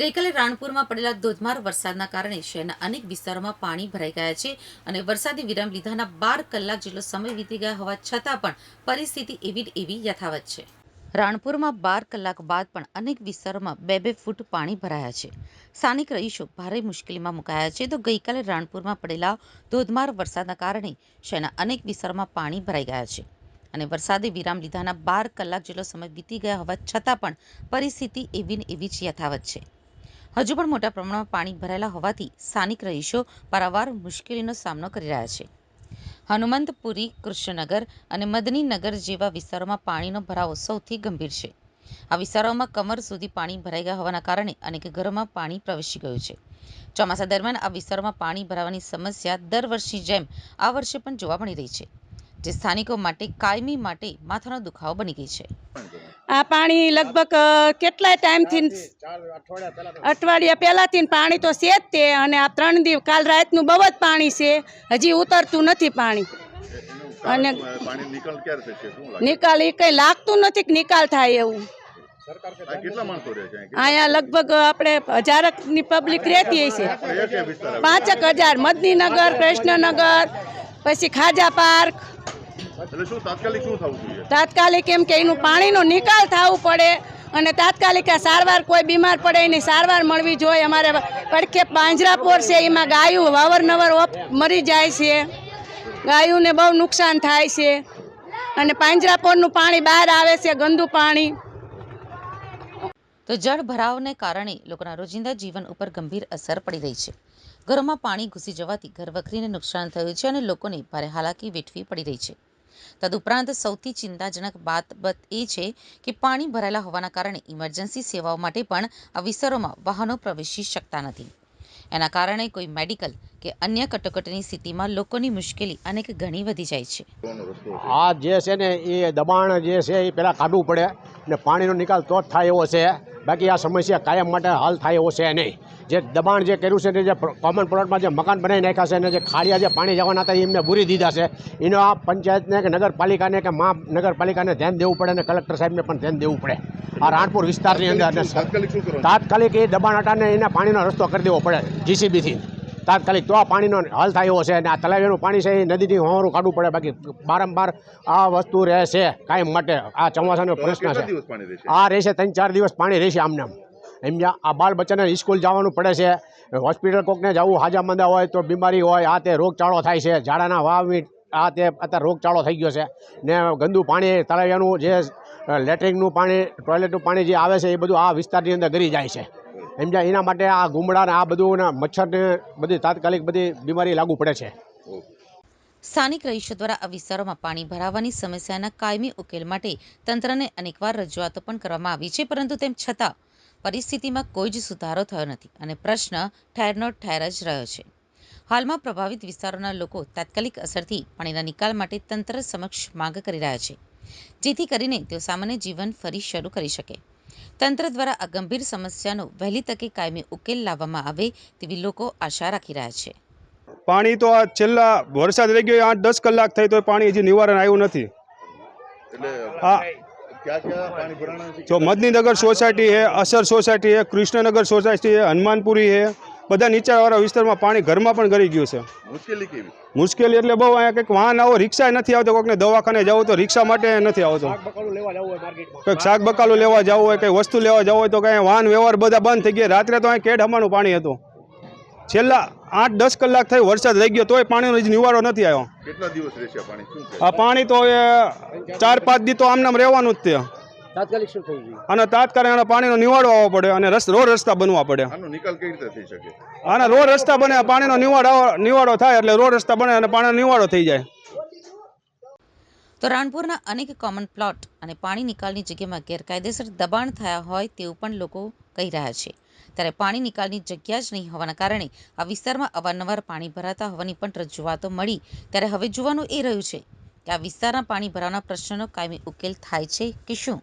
ગઈકાલે રાણપુરમાં પડેલા ધોધમાર વરસાદના કારણે શહેરના અનેક વિસ્તારોમાં પાણી ભરાઈ ગયા છે અને વરસાદી વિરામ લીધાના બાર કલાક જેટલો સમય વીતી ગયા હોવા છતાં પણ પરિસ્થિતિ એવી એવી યથાવત છે. રાણપુરમાં બાર કલાક બાદ પણ અનેક વિસ્તારોમાં બે બે ફૂટ પાણી ભરાયા છે. સ્થાનિક રહીશો ભારે મુશ્કેલીમાં મુકાયા છે. તો ગઈકાલે રાણપુરમાં પડેલા ધોધમાર વરસાદના કારણે શહેરના અનેક વિસ્તારોમાં પાણી ભરાઈ ગયા છે અને વરસાદે વિરામ લીધાના બાર કલાક જેટલો સમય વીતી ગયા હોવા છતાં પણ પરિસ્થિતિ એવી ને એવી જ યથાવત છે. હજુ પણ મોટા પ્રમાણમાં પાણી ભરાયેલા હોવાથી સ્થાનિક રહીશો પારાવાર મુશ્કેલીનો સામનો કરી રહ્યા છે. હનુમંતપુરી, કૃષ્ણનગર અને મદનીનગર જેવા વિસ્તારોમાં પાણીનો ભરાવો સૌથી ગંભીર છે. આ વિસ્તારોમાં કમર સુધી પાણી ભરાઈ ગયા હોવાના કારણે અનેક ઘરોમાં પાણી પ્રવેશી ગયું છે. ચોમાસા દરમિયાન આ વિસ્તારોમાં પાણી ભરાવાની સમસ્યા દર વર્ષની જેમ આ વર્ષે પણ જોવા મળી રહી છે, જે સ્થાનિકો માટે કાયમી માટે માથાનો દુખાવો બની ગઈ છે. આ પાણી લગભગ કેટલાય ટાઈમથી અઠવાડિયા પહેલાંથી પાણી તો છે જ તે અને આ ત્રણ દિવસ કાલ રાતનું બહુ જ પાણી છે. હજી ઉતરતું નથી પાણી. અને નિકાલ એ કંઈ લાગતું નથી કે નિકાલ થાય એવું. આ કેટલા માણસો રહે છે અહીં? અહીંયા લગભગ આપણે હજારકની પબ્લિક રહેતી કયા પાંચેક હજાર. મદનીનગર કૃષ્ણનગર પછી ખાજા પાર્ક એટલે શું તાત્કાલિક શું થવું જોઈએ? તાત્કાલિક એમ કે એનું પાણીનો નિકાલ થવું પડે અને તાત્કાલિક આ સારવાર કોઈ બીમાર પડે એની સારવાર મળવી જોઈએ. અમારે પડખે પાંજરાપોર છે એમાં ગાયું વાવરનવર મરી જાય છે. ગાયુંને બહુ નુકસાન થાય છે. અને પાંજરાપોરનું પાણી બહાર આવે છે ગંદુ પાણી. તો જળ ભરાવને કારણે લોકોના રોજિંદા જીવન ઉપર ગંભીર અસર પડી રહી છે. ઘરોમાં પાણી ઘૂસી જવાથી ઘરવખરીને નુકસાન થયું છે અને લોકોને ભારે હાલાકી વેઠવી પડી રહી છે. તદુપરાંત સૌથી ચિંતાજનક બાબત એ છે કે પાણી ભરાયેલા હોવાના કારણે ઇમરજન્સી સેવાઓ માટે પણ આ વિસ્તારોમાં વાહનો પ્રવેશી શકતા નથી. એના કારણે કોઈ મેડિકલ કે અન્ય કટોકટીની સ્થિતિમાં લોકોની મુશ્કેલી અનેક ગણી વધી જાય છે. આ જે છે ને એ દબાણ જે છે એ પહેલાં કાઢવું પડે ને પાણીનો નિકાલ તો જ થાય એવો છે. બાકી આ સમસ્યા કાયમ માટે હલ થાય એવો છે નહીં. જે દબાણ જે કર્યું છે ને જે કોમન પ્લોટમાં જે મકાન બનાવી નાખ્યા છે ને જે ખાડિયા જે પાણી જવાના હતા એમને બુરી દીધા છે. એનો આ પંચાયતને કે નગરપાલિકાને કે મહા નગરપાલિકાને ધ્યાન દેવું પડે અને કલેક્ટર સાહેબને પણ ધ્યાન દેવું પડે. આ રાણપુર વિસ્તારની અંદર તાત્કાલિક એ દબાણ હટાને એને પાણીનો રસ્તો કરી દેવો પડે જીસીબીથી તાત્કાલિક તો આ પાણીનો હલ થાય એવો છે અને આ તલાવીનું પાણી છે એ નદીથી હોવાનું કાઢવું પડે. બાકી બારંબાર આ વસ્તુ રહેશે કાયમ માટે. આ ચોમાસાનો પ્રશ્ન છે. આ રહેશે ત્રણ ચાર દિવસ પાણી રહેશે આમને આમ. જ્યાં આ બાળ બચ્ચાને સ્કૂલ જવાનું પડે છે હોસ્પિટલ કોકને જવું હાજા મંદા હોય તો બીમારી હોય આ તે રોગચાળો થાય છે ઝાડાના વાવી આ તે અત્યારે રોગચાળો થઈ ગયો છે. ને ગંદુ પાણી તળાવ્યાનું જે લેટ્રિનનું પાણી ટોયલેટનું પાણી જે આવે છે એ બધું આ વિસ્તારની અંદર ગરી જાય છે. સમજ્યા એના માટે આ ગુમડા ને આ બધું મચ્છરને બધી તાત્કાલિક બધી બીમારી લાગુ પડે છે. સ્થાનિક રહીશો દ્વારા આ વિસ્તારોમાં પાણી ભરાવાની સમસ્યાના કાયમી ઉકેલ માટે તંત્રને અનેકવાર રજૂઆતો પણ કરવામાં આવી છે, પરંતુ તેમ છતાં પરિસ્થિતિમાં કોઈ જ સુધારો થયો નથી અને પ્રશ્ન ઠેરનો ઠેર જ રહ્યો છે. હાલમાં પ્રભાવિત વિસ્તારોના લોકો તાત્કાલિક અસરથી પાણીના નિકાલ માટે તંત્ર સમક્ષ માંગ કરી રહ્યા છે, જેથી કરીને તેઓ સામાન્ય જીવન ફરી શરૂ કરી શકે. તંત્ર દ્વારા આ ગંભીર સમસ્યાનો વહેલી તકે કાયમી ઉકેલ લાવવામાં આવે તેવી લોકો આશા રાખી રહ્યા છે. પાણી તો આ છેલ્લા વરસાદ રહી ગયો આઠ દસ કલાક થઈ તો પાણી હજી નિવારણ આવ્યું નથી. એટલે આ ક્યાં ક્યાં પાણી ભરાણા છે? જો મદનીનગર સોસાયટી છે અસર સોસાયટી છે કૃષ્ણનગર સોસાયટી છે હનુમાનપુરી છે બધા નીચાણવાળા વિસ્તારમાં પાણી ઘરમાં પણ ગરી ગયું છે. મુશ્કેલી કેવી? મુશ્કેલી એટલે બહુ અહીંયા કંઈક વાહન આવો રિક્ષા નથી આવતો કોઈકને દવાખાને જવું તો રિક્ષા માટે નથી આવતો. કંઈક શાક બકાલું લેવા જવું હોય કંઈ વસ્તુ લેવા જવું હોય તો કંઈ વાહન વ્યવહાર બધા બંધ થઈ ગયા. રાત્રે તો અહીં કેડ હમાનું પાણી હતું. છેલ્લા આઠ દસ કલાક થઈ વરસાદ રહી ગયો તોય પાણીનો હજી નિવારો નથી આવ્યો. કેટલા દિવસ રહેશે આ પાણી? આ પાણી તો એ ચાર પાંચ દી તો આમનામ રહેવાનું જ તે. તાત્કાલિક શું થઈ ગયું અને તાત્કાલિક આનો પાણીનો નિવાડો આવવો પડે અને રોડ રસ્તા બનવા પડે. આનો નિકાલ કેવી રીતે થઈ શકે? આના રોડ રસ્તા બને પાણીનો નિવાડો નિવાડો થાય એટલે રોડ રસ્તા બને અને પાણીનો નિવાડો થઈ જાય. તો રાણપુરના અનેક કોમન પ્લોટ અને પાણી નિકાલની જગ્યામાં ગેરકાયદેસર દબાણ થયા હોય તેવું પણ લોકો કહી રહ્યા છે. ત્યારે પાણી નિકાલની જગ્યા જ નહીં હોવાના કારણે આ વિસ્તારમાં અવારનવાર પાણી ભરાતા હોવાની પણ રજૂઆતો મળી. ત્યારે હવે જોવાનું એ રહ્યું છે કે આ વિસ્તારના પાણી ભરાવાના પ્રશ્નનો કાયમી ઉકેલ થાય છે કે શું?